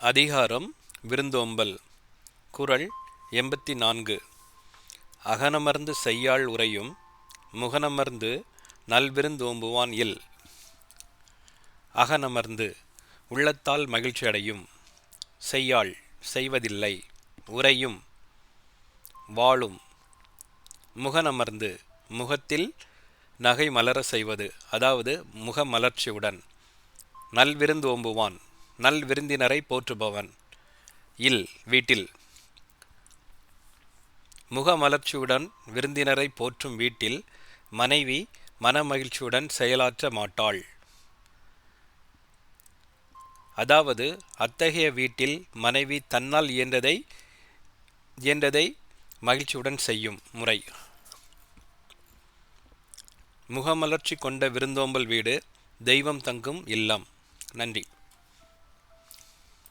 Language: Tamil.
அதிகாரம் விருந்தோம்பல் குரல் எண்பத்தி நான்கு அகனமர்ந்து செய்யாள் உரையும் முகனமர்ந்து நல்விருந்தோம்புவான் இல். அகனமர்ந்து உள்ளத்தால் மகிழ்ச்சி அடையும் செய்யாள் செய்வதில்லை உரையும் வாழும். முகனமர்ந்து முகத்தில் நகை மலர செய்வது அதாவது முகமலர்ச்சியுடன் நல்விருந்தோம்புவான் நல் விருந்தினரை போற்றுபவன். இல் வீட்டில். முகமலர்ச்சியுடன் விருந்தினரை போற்றும் வீட்டில் மனைவி மனமகிழ்ச்சியுடன் செயலாற்ற மாட்டாள். அதாவது அத்தகைய வீட்டில் மனைவி தன்னால் இயன்றதை இயன்றதை மகிழ்ச்சியுடன் செய்யும் முறை. முகமலர்ச்சி கொண்ட விருந்தோம்பல் வீடு தெய்வம் தங்கும் இல்லம். நன்றி.